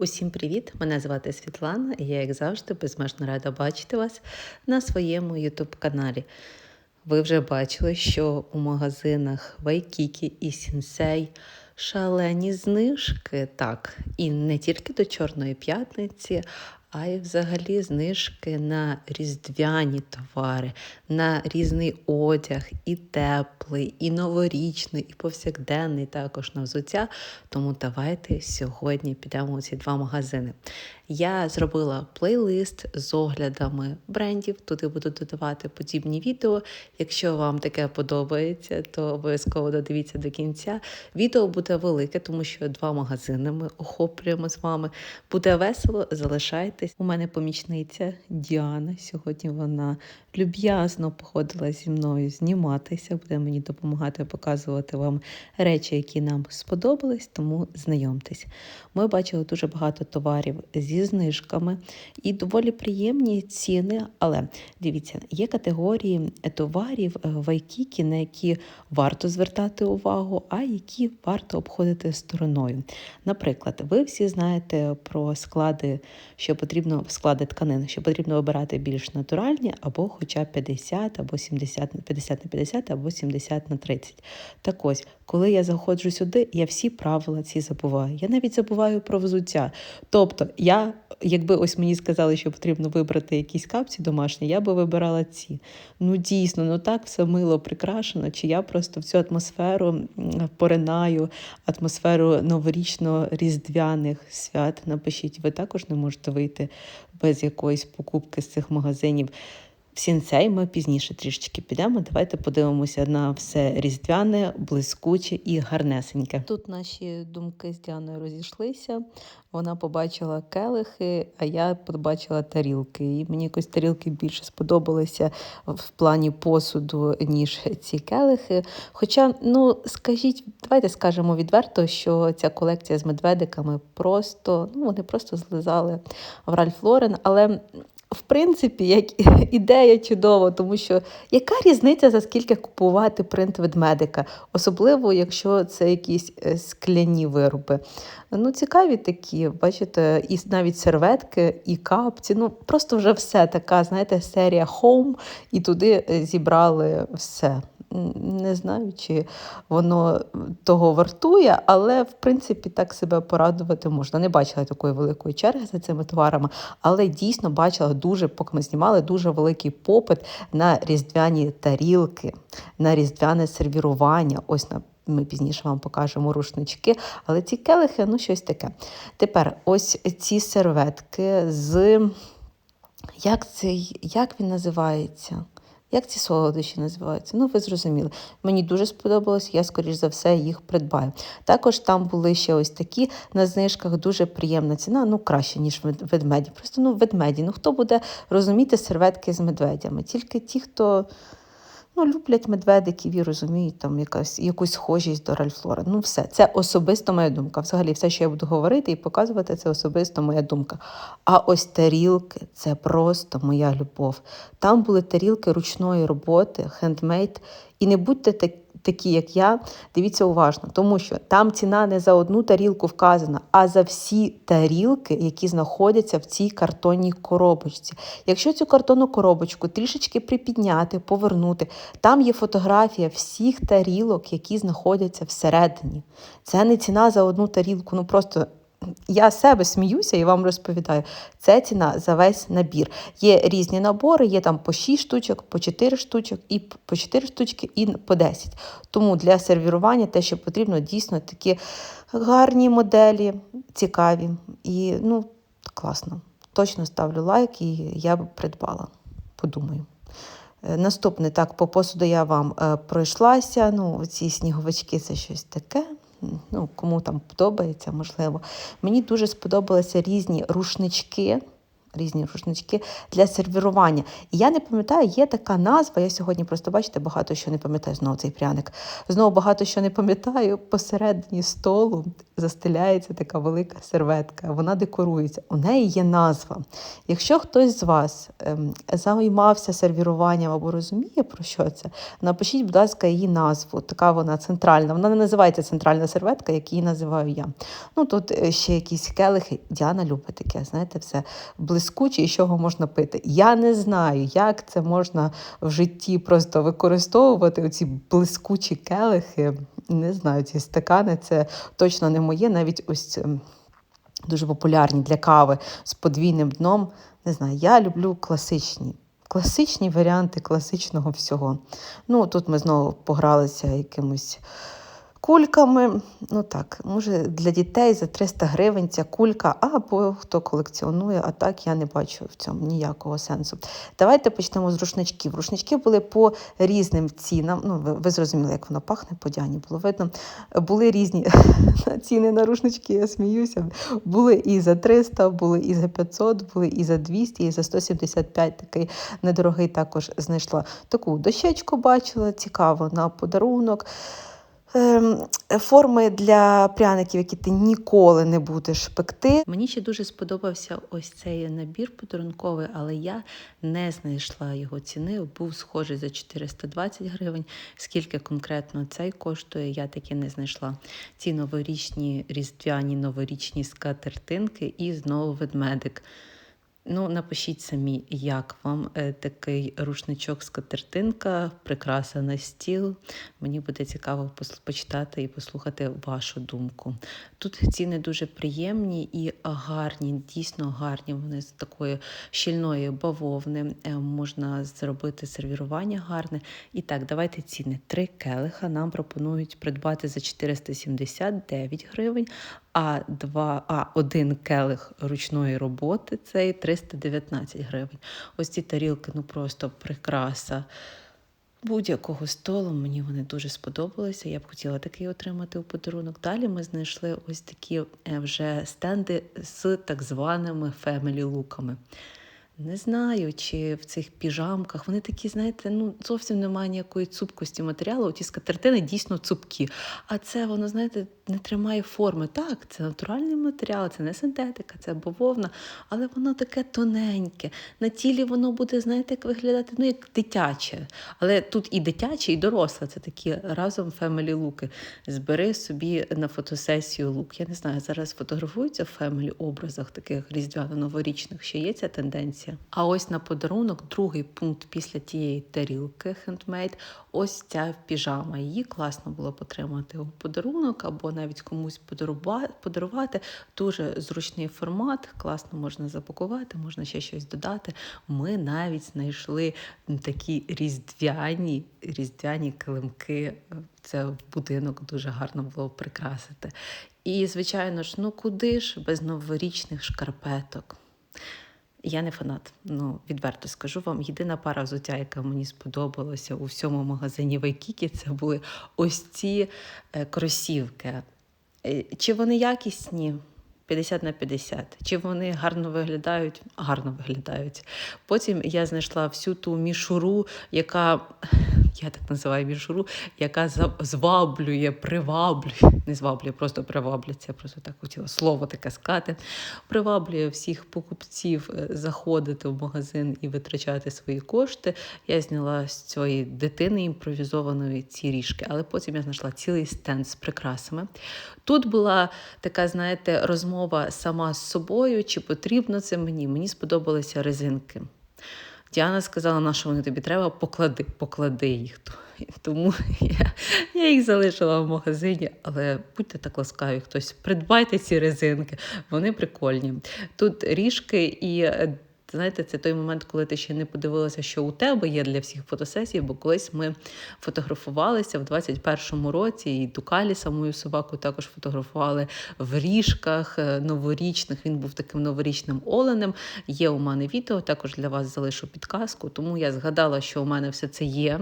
Усім привіт! Мене звати Світлана, і я, як завжди, безмежно рада бачити вас на своєму YouTube каналі. Ви вже бачили, що у магазинах Вайкікі і Сінсей шалені знижки. Так, і не тільки до Чорної п'ятниці, а й взагалі знижки на різдвяні товари, на різний одяг, і теплий, і новорічний, і повсякденний також на взуття. Тому давайте сьогодні підемо у ці два магазини. Я зробила плейлист з оглядами брендів. Туди буду додавати подібні відео. Якщо вам таке подобається, то обов'язково додивіться до кінця. Відео буде велике, тому що два магазини ми охоплюємо з вами. Буде весело, залишайтесь. У мене помічниця Діана. Сьогодні вона люб'язно походила зі мною зніматися, буде мені допомагати показувати вам речі, які нам сподобались, тому знайомтесь. Ми бачили дуже багато товарів зі знижками і доволі приємні ціни. Але дивіться, є категорії товарів е, в Айкікі, на які варто звертати увагу, а які варто обходити стороною. Наприклад, ви всі знаєте про склади, що потрібно склади тканин, що потрібно обирати більш натуральні, або хоча 50, або 70, 50 на 50, або 70 на 30. Так ось, коли я заходжу сюди, я всі правила ці забуваю. Я навіть забуваю про взуття. Тобто, я, якби ось мені сказали, що потрібно вибрати якісь капці домашні, я би вибирала ці. Ну дійсно, ну так все мило прикрашено. Чи я просто в цю атмосферу поринаю, атмосферу новорічно-різдвяних свят. Напишіть, ви також не можете вийти без якоїсь покупки з цих магазинів. В сінцей ми пізніше трішечки підемо. Давайте подивимося на все різдвяне, блискуче і гарнесеньке. Тут наші думки з Діаною розійшлися. Вона побачила келихи, а я побачила тарілки. І мені якось тарілки більше сподобалися в плані посуду, ніж ці келихи. Хоча, ну скажіть, давайте скажемо відверто, що ця колекція з медведиками просто ну вони просто злизали в Ральф Лорен, але. В принципі, як ідея чудова, тому що яка різниця за скільки купувати принт ведмедика, особливо якщо це якісь е, скляні вироби. Ну, цікаві такі, бачите, і навіть серветки, і капці. Ну, просто вже все така, знаєте, серія Home, і туди е, зібрали все. Не знаю, чи воно того вартує, але в принципі так себе порадувати можна. Не бачила такої великої черги за цими товарами, але дійсно бачила дуже, поки ми знімали, дуже великий попит на різдвяні тарілки, на різдвяне сервірування. Ось на. Ми пізніше вам покажемо рушнички, але ці келихи, ну щось таке. Тепер ось ці серветки з. Як цей, як він називається? Як ці солодощі називаються? Ну, ви зрозуміли. Мені дуже сподобалось, я, скоріш за все, їх придбаю. Також там були ще ось такі на знижках, дуже приємна ціна, ну краще, ніж ведмеді. Просто ну, ведмеді. Ну хто буде розуміти серветки з медведями? Тільки ті, хто ну, люблять медведиків і розуміють там якась, якусь схожість до Ральфлора. Ну, все, це особисто моя думка. Взагалі, все, що я буду говорити і показувати, це особисто моя думка. А ось тарілки це просто моя любов. Там були тарілки ручної роботи, хендмейд. І не будьте так, такі, як я, дивіться уважно, тому що там ціна не за одну тарілку вказана, а за всі тарілки, які знаходяться в цій картонній коробочці. Якщо цю картонну коробочку трішечки припідняти, повернути, там є фотографія всіх тарілок, які знаходяться всередині. Це не ціна за одну тарілку, ну просто. Я себе сміюся і вам розповідаю. Це ціна за весь набір. Є різні набори, є там по 6 штучок, по 4 штучок, і по 4 штучки, і по 10. Тому для сервірування те, що потрібно, дійсно такі гарні моделі, цікаві. І ну, класно. Точно ставлю лайк і я б придбала. Подумаю. Е, Наступне, так, по посуду я вам е, пройшлася. Ну, ці сніговички це щось таке ну, кому там подобається, можливо. Мені дуже сподобалися різні рушнички. Різні рушнички для сервірування. І я не пам'ятаю, є така назва. Я сьогодні просто бачите, багато що не пам'ятаю знову цей пряник. Знову багато що не пам'ятаю. Посередині столу застеляється така велика серветка. Вона декорується. У неї є назва. Якщо хтось з вас ем, займався сервіруванням або розуміє про що це, напишіть, будь ласка, її назву. Така вона центральна. Вона не називається центральна серветка, як її називаю я. Ну тут е, ще якісь келихи. Діана любить таке, знаєте, все блискуче і з чого можна пити. Я не знаю, як це можна в житті просто використовувати оці блискучі келихи. Не знаю, ці стакани це точно не моє. Навіть ось ем, дуже популярні для кави з подвійним дном. Не знаю, я люблю класичні. Класичні варіанти класичного всього. Ну, тут ми знову погралися якимось кульками. Ну так, може для дітей за 300 гривень ця кулька, або хто колекціонує, а так я не бачу в цьому ніякого сенсу. Давайте почнемо з рушничків. Рушнички були по різним цінам. Ну, ви, ви зрозуміли, як воно пахне, по Діані було видно. Були різні ціни на рушнички, я сміюся. Були і за 300, були і за 500, були і за 200, і за 175 такий недорогий також знайшла. Таку дощечку бачила, цікаво на подарунок. Ем, Форми для пряників, які ти ніколи не будеш пекти. Мені ще дуже сподобався ось цей набір подарунковий, але я не знайшла його ціни. Був схожий за 420 гривень. Скільки конкретно цей коштує, я таки не знайшла. Ці новорічні різдвяні новорічні скатертинки і знову ведмедик. Ну, напишіть самі, як вам е, такий рушничок скатертинка, прикраса на стіл. Мені буде цікаво почитати і послухати вашу думку. Тут ціни дуже приємні і гарні, дійсно гарні. Вони з такої щільної бавовни. Е, Можна зробити сервірування гарне. І так, давайте ціни. Три келиха нам пропонують придбати за 479 гривень, а два, а один келих ручної роботи цей 319 гривень. Ось ці тарілки, ну просто прикраса. Будь-якого столу мені вони дуже сподобалися. Я б хотіла такий отримати у подарунок. Далі ми знайшли ось такі е, вже стенди з так званими фемелі луками. Не знаю, чи в цих піжамках вони такі, знаєте, ну зовсім немає ніякої цупкості матеріалу. Ті скатертини дійсно цупкі. А це воно, знаєте, не тримає форми. Так, це натуральний матеріал, це не синтетика, це бавовна, але воно таке тоненьке. На тілі воно буде, знаєте, як виглядати, ну як дитяче. Але тут і дитяче, і доросле. Це такі разом фемелі луки. Збери собі на фотосесію лук. Я не знаю, зараз фотографуються в фемелі образах таких різдвяно-новорічних. Ще є ця тенденція. А ось на подарунок, другий пункт після тієї тарілки хендмейд, ось ця піжама. Її класно було потримати у подарунок або навіть комусь подарува- подарувати. Дуже зручний формат, класно можна запакувати, можна ще щось додати. Ми навіть знайшли такі різдвяні, різдвяні килимки. Це будинок дуже гарно було прикрасити. І, звичайно ж, ну куди ж без новорічних шкарпеток? Я не фанат. Ну, відверто скажу вам. Єдина пара взуття, яка мені сподобалася у всьому магазині Вайкікі, це були ось ці е, кросівки. Е, Чи вони якісні? 50 на 50. Чи вони гарно виглядають? Гарно виглядають. Потім я знайшла всю ту мішуру, яка, я так називаю мішуру, яка зваблює, приваблює, не зваблює, просто приваблює. Це я просто так хотіла слово таке сказати. Приваблює всіх покупців е, заходити в магазин і витрачати свої кошти. Я зняла з цієї дитини імпровізованої ці ріжки, але потім я знайшла цілий стенд з прикрасами. Тут була така, знаєте, розмова сама з собою, чи потрібно це мені. Мені сподобалися резинки. Діана сказала, на що вони тобі треба, поклади, поклади їх. Тому я, я їх залишила в магазині, але будьте так ласкаві, хтось придбайте ці резинки, вони прикольні. Тут ріжки і е, знаєте, це той момент, коли ти ще не подивилася, що у тебе є для всіх фотосесій, бо колись ми фотографувалися в 21-му році, і Дукалі, самою собаку, також фотографували в ріжках е, новорічних. Він був таким новорічним оленем. Є у мене відео, також для вас залишу підказку, тому я згадала, що у мене все це є.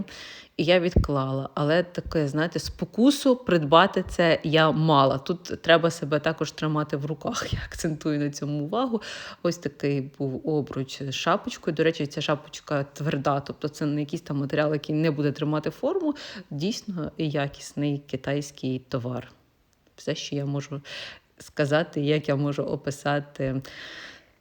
І я відклала, але таке, знаєте, спокусу придбати це я мала. Тут треба себе також тримати в руках. Я акцентую на цьому увагу. Ось такий був обруч з шапочкою. До речі, ця шапочка тверда, тобто це не якийсь там матеріал, який не буде тримати форму. Дійсно якісний китайський товар. Все, що я можу сказати, як я можу описати.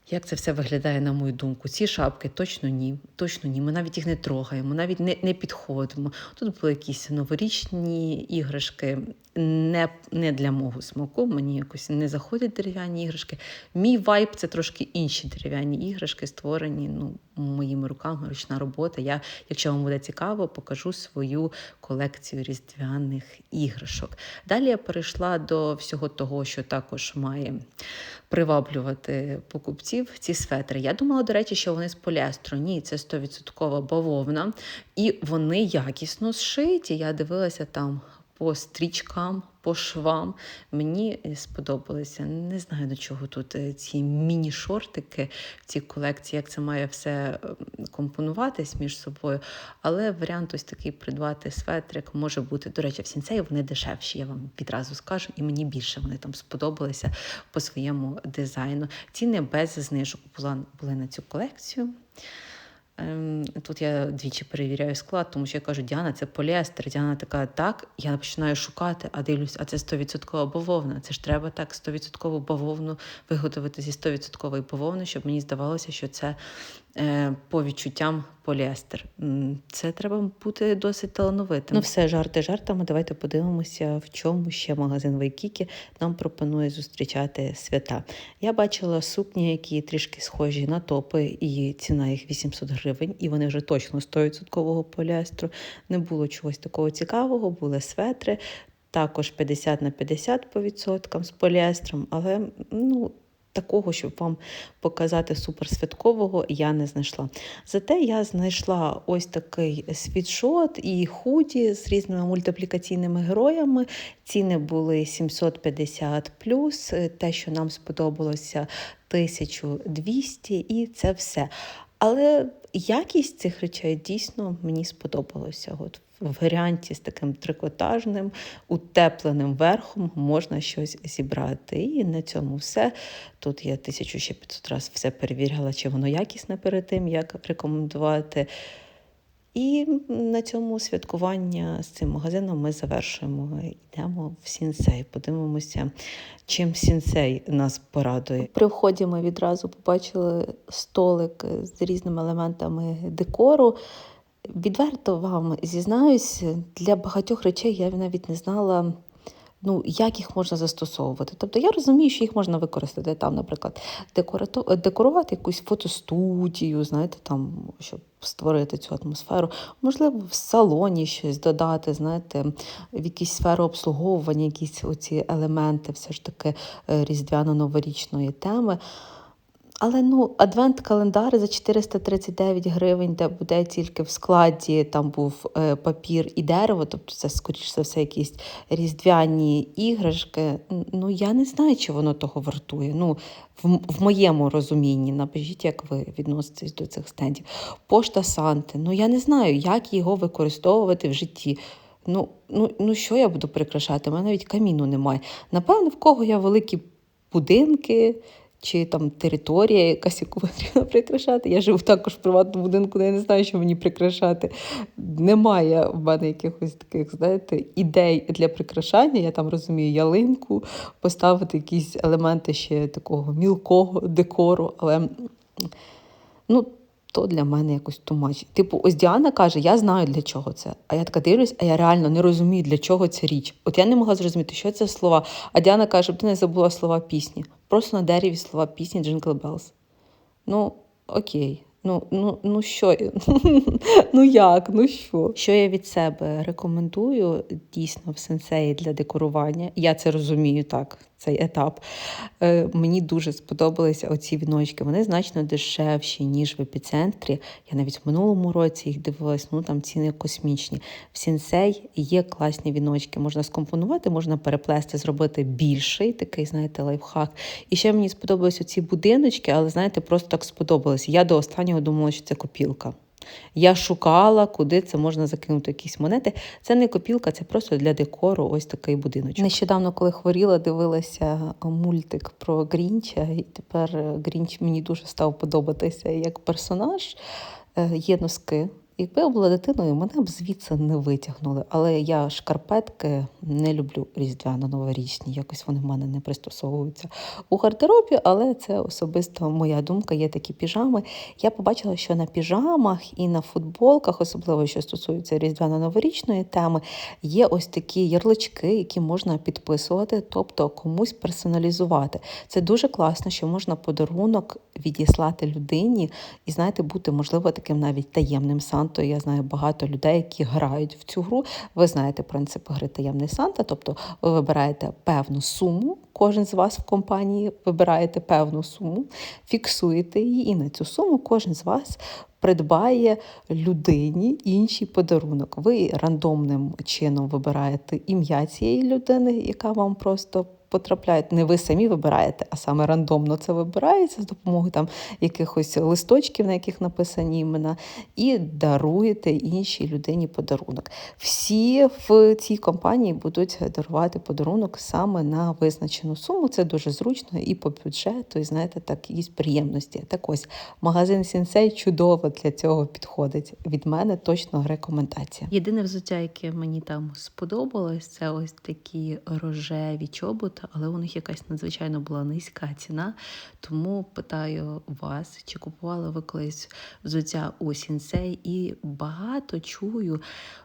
Як це все виглядає, на мою думку? Ці шапки точно ні. Точно ні. Ми навіть їх не трогаємо, навіть не не підходимо. Тут були якісь новорічні іграшки, не не для мого смаку. Мені якось не заходять дерев'яні іграшки. Мій вайб це трошки інші дерев'яні іграшки, створені ну, моїми руками, ручна робота. Я, якщо вам буде цікаво, покажу свою колекцію різдвяних іграшок. Далі я перейшла до всього того, що також має приваблювати покупців ці светри. Я думала, до речі, що вони з поліестру. Ні, це 100% бавовна, і вони якісно зшиті. Я дивилася там по стрічкам, по швам. Мені сподобалося. Не знаю до чого тут е, ці міні-шортики в цій колекції, як це має все компонуватись між собою. Але варіант ось такий придбати светрик може бути. До речі, в сінцеї вони дешевші, я вам відразу скажу, і мені більше вони там сподобалися по своєму дизайну. Ціни без знижок були на цю колекцію. Ем, тут я двічі перевіряю склад, тому що я кажу, Діана, це поліестер. Діана така, так, я починаю шукати, а дивлюсь, а це 100% бавовна. Це ж треба так 100% бавовну виготовити зі 100% бавовни, щоб мені здавалося, що це по відчуттям поліестер. Це треба бути досить талановитим. Ну, все, жарти жартами. Давайте подивимося, в чому ще магазин Вайкікі нам пропонує зустрічати свята. Я бачила сукні, які трішки схожі на топи, і ціна їх 800 гривень, і вони вже точно 100% поліестру. Не було чогось такого цікавого, були светри. Також 50 на 50 по відсоткам з поліестром, але ну такого, щоб вам показати суперсвяткового, я не знайшла. Зате я знайшла ось такий світшот і худі з різними мультиплікаційними героями. Ціни були 750 те, що нам сподобалося 1200, і це все. Але якість цих речей дійсно мені сподобалося. От в варіанті з таким трикотажним, утепленим верхом можна щось зібрати. І на цьому все. Тут я 1500 разів все перевіряла, чи воно якісне перед тим, як рекомендувати. І на цьому святкування з цим магазином ми завершуємо. Йдемо в сінсей, подивимося, чим сінсей нас порадує. При вході ми відразу побачили столик з різними елементами декору. Відверто вам зізнаюсь, для багатьох речей я навіть не знала, ну, як їх можна застосовувати. Тобто я розумію, що їх можна використати там, наприклад, декорувати якусь фотостудію, знаєте, там, щоб створити цю атмосферу. Можливо, в салоні щось додати, знаєте, в якісь сфери обслуговування, якісь оці елементи все ж таки е, різдвяно-новорічної теми. Але ну, адвент-календар за 439 гривень, де буде тільки в складі там був е, папір і дерево, тобто це, скоріш за все, якісь різдвяні іграшки. Ну, я не знаю, чи воно того вартує. Ну, в, в моєму розумінні, напишіть, як ви відноситесь до цих стендів. Пошта Санти. Ну, я не знаю, як його використовувати в житті. Ну, ну, ну що я буду прикрашати? У мене навіть каміну немає. Напевно, в кого я великі будинки чи там територія якась, яку потрібно прикрашати. Я живу також в приватному будинку, де я не знаю, що мені прикрашати. Немає в мене якихось таких, знаєте, ідей для прикрашання. Я там розумію ялинку, поставити якісь елементи ще такого мілкого декору. Але ну, то для мене якось тумач. Типу, ось Діана каже, я знаю для чого це. А я така дивлюсь, а я реально не розумію, для чого ця річ. От я не могла зрозуміти, що це слова. А Діана каже, щоб ти не забула слова пісні. Просто на дереві слова пісні Джингл Белls. Ну, окей. Ну, ну, ну що, ну як, ну що? Що я від себе рекомендую дійсно в сенсеї для декорування? Я це розумію так. Цей етап. Е, Мені дуже сподобалися оці віночки. Вони значно дешевші, ніж в епіцентрі. Я навіть в минулому році їх дивилась, ну там ціни космічні. В сінсей є класні віночки. Можна скомпонувати, можна переплести, зробити більший, такий, знаєте, лайфхак. І ще мені сподобались оці будиночки, але знаєте, просто так сподобалось. Я до останнього думала, що це копілка. Я шукала, куди це можна закинути якісь монети. Це не копілка, це просто для декору ось такий будиночок. Нещодавно, коли хворіла, дивилася мультик про Грінча, і тепер Грінч мені дуже став подобатися як персонаж. Е, Є носки. Якби я була дитиною, мене б звідси не витягнули. Але я шкарпетки не люблю різдвяно-новорічні. Якось вони в мене не пристосовуються у гардеробі, але це особисто моя думка. Є такі піжами. Я побачила, що на піжамах і на футболках, особливо що стосується різдвяно-новорічної теми, є ось такі ярлички, які можна підписувати, тобто комусь персоналізувати. Це дуже класно, що можна подарунок відіслати людині і, знаєте, бути, можливо, таким навіть таємним Сантою. Я знаю багато людей, які грають в цю гру. Ви знаєте принцип гри таємний Санта, тобто ви вибираєте певну суму. Кожен з вас в компанії вибираєте певну суму, фіксуєте її, і на цю суму кожен з вас придбає людині інший подарунок. Ви рандомним чином вибираєте ім'я цієї людини, яка вам просто потрапляють. Не ви самі вибираєте, а саме рандомно це вибирається з допомогою там якихось листочків, на яких написані імена, і даруєте іншій людині подарунок. Всі в цій компанії будуть дарувати подарунок саме на визначену суму. Це дуже зручно і по бюджету, і знаєте, так з приємності. Так ось магазин Сінсей чудово для цього підходить. Від мене точно рекомендація. Єдине взуття, яке мені там сподобалось, це ось такі рожеві чоботи, але у них якась надзвичайно була низька ціна. Тому питаю вас, чи купували ви колись взуття у Сінсей, і багато чую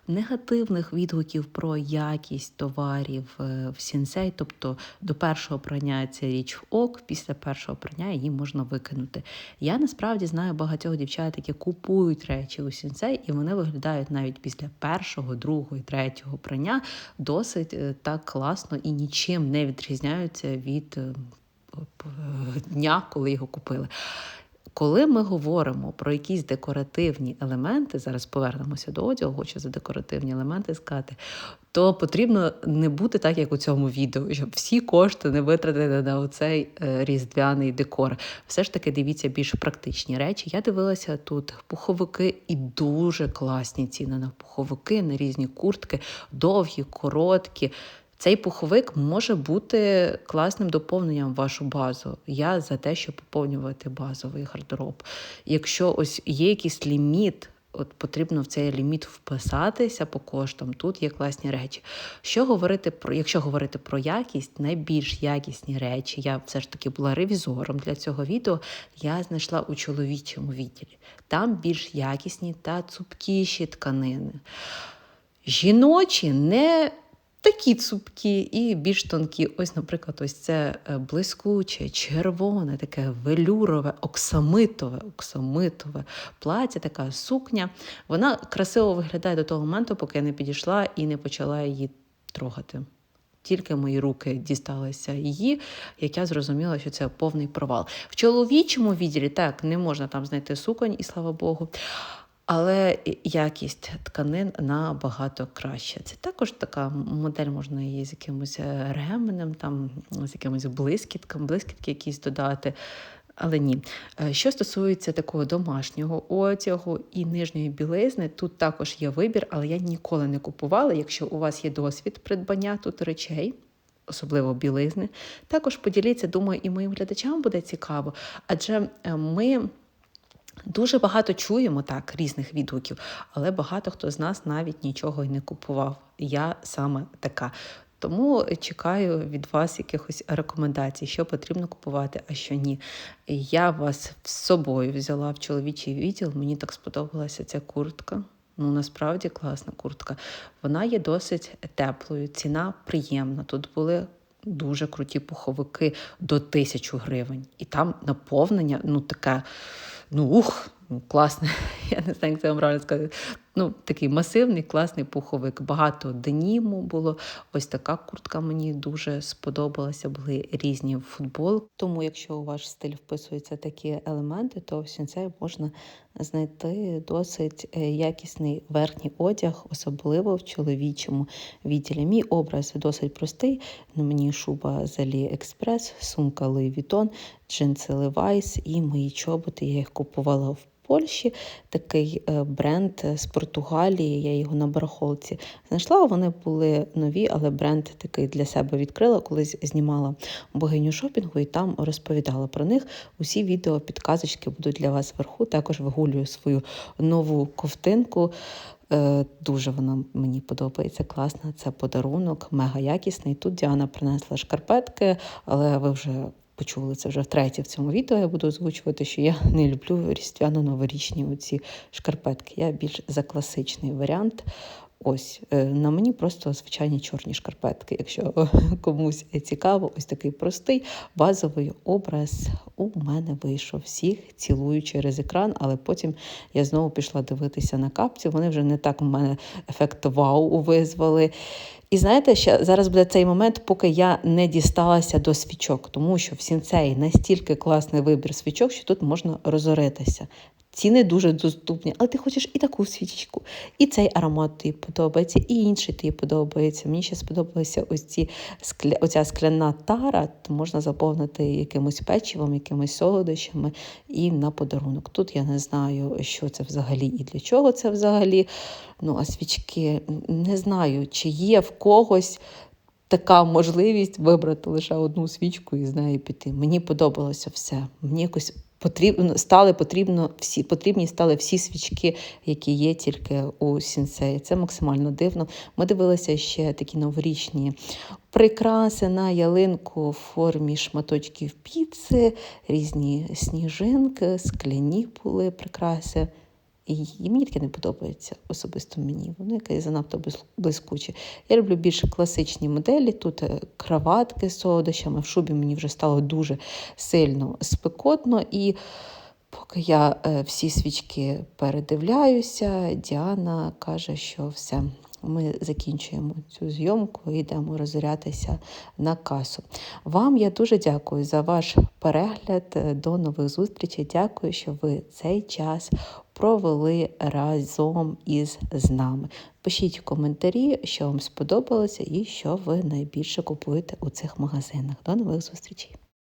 негативних відгуків про якість товарів е, в Сінсей. Тобто до першого прання ця річ в ок, після першого прання її можна викинути. Я насправді знаю багатьох дівчат, які купують речі у Сінсей, і вони виглядають навіть після першого, другого і третього прання досить е, так класно і нічим не відрізняються від е, дня, коли його купили. Коли ми говоримо про якісь декоративні елементи, зараз повернемося до одягу, хочу за декоративні елементи сказати, то потрібно не бути так, як у цьому відео, щоб всі кошти не витратити на оцей е, різдвяний декор. Все ж таки дивіться більш практичні речі. Я дивилася тут пуховики і дуже класні ціни на пуховики, на різні куртки, довгі, короткі. Цей пуховик може бути класним доповненням в вашу базу. Я за те, щоб поповнювати базовий гардероб. Якщо ось є якийсь ліміт, от потрібно в цей ліміт вписатися по коштам. Тут є класні речі. Що говорити про, якщо говорити про якість, найбільш якісні речі, я все ж таки була ревізором для цього відео. Я знайшла у чоловічому відділі. Там більш якісні та цупкіші тканини. Жіночі не такі цупкі і більш тонкі. Ось, наприклад, ось це е, блискуче, червоне, таке велюрове, оксамитове, оксамитове плаття, така сукня. Вона красиво виглядає до того моменту, поки я не підійшла і не почала її трогати. Тільки мої руки дісталися її, як я зрозуміла, що це повний провал. В чоловічому відділі так не можна там знайти суконь, і слава Богу. Але якість тканин набагато краще. Це також така модель, можна її з якимось е, ременем, там, з якимось блискітком, блискітки якісь додати. Але ні. Е, що стосується такого домашнього одягу і нижньої білизни, тут також є вибір, але я ніколи не купувала. Якщо у вас є досвід придбання тут речей, особливо білизни, також поділіться, думаю, і моїм глядачам буде цікаво, адже е, ми. Дуже багато чуємо так різних відгуків, але багато хто з нас навіть нічого й не купував. Я саме така. Тому чекаю від вас якихось рекомендацій, що потрібно купувати, а що ні. Я вас з собою взяла в чоловічий відділ. Мені так сподобалася ця куртка. Ну, насправді класна куртка. Вона є досить теплою, ціна приємна. Тут були дуже круті пуховики до тисячу гривень. І там наповнення, ну таке ну ух, м, класний, я не знаю, як це вам правильно сказати. Ну, такий масивний, класний пуховик. Багато деніму було. Ось така куртка мені дуже сподобалася. Були різні футбол. Тому, якщо у ваш стиль вписуються такі елементи, то в сінцей можна знайти досить е, якісний верхній одяг, особливо в чоловічому відділі. Мій образ досить простий. На мені шуба з AliExpress, сумка Louis Vuitton, джинси Levi's і мої чоботи. Я їх купувала в Польщі. Такий е, бренд з Португалії. Я його на барахолці знайшла. Вони були нові, але бренд такий для себе відкрила. Колись знімала богиню шопінгу і там розповідала про них. Усі відео, підказочки будуть для вас вверху. Також вигулюю свою нову ковтинку. Е, Дуже вона мені подобається, класна. Це подарунок, мега якісний. Тут Діана принесла шкарпетки, але ви вже почули це вже втретє в цьому відео. Я буду озвучувати, що я не люблю різдвяно-новорічні оці шкарпетки. Я більш за класичний варіант. Ось е, на мені просто звичайні чорні шкарпетки. Якщо комусь цікаво, ось такий простий базовий образ у мене вийшов всіх цілую через екран, але потім я знову пішла дивитися на капці. Вони вже не так у мене ефект вау визвали. І знаєте, ще зараз буде цей момент, поки я не дісталася до свічок, тому що в сінцеї настільки класний вибір свічок, що тут можна розоритися. Ціни дуже доступні, але ти хочеш і таку свічечку, і цей аромат тобі подобається, і інший тобі подобається. Мені ще сподобалася ось ці скля... оця скляна тара, то можна заповнити якимось печивом, якимись солодощами і на подарунок. Тут я не знаю, що це взагалі і для чого це взагалі. Ну, а свічки не знаю, чи є в когось. Така можливість вибрати лише одну свічку і з нею піти. Мені подобалося все. Мені якось потрібно стали потрібно всі потрібні стали всі свічки, які є тільки у сінсеї. Це максимально дивно. Ми дивилися ще такі новорічні прикраси на ялинку в формі шматочків піци, різні сніжинки, скляні були прикраси. І мені таке не подобається особисто мені. Воно якесь занадто блискуче. Я люблю більш класичні моделі. Тут е, краватки з солодощами. В шубі мені вже стало дуже сильно спекотно. І поки я е, всі свічки передивляюся, Діана каже, що все. Ми закінчуємо цю зйомку і йдемо розорятися на касу. Вам я дуже дякую за ваш перегляд. До нових зустрічей. Дякую, що ви цей час провели разом із з нами. Пишіть коментарі, що вам сподобалося і що ви найбільше купуєте у цих магазинах. До нових зустрічей!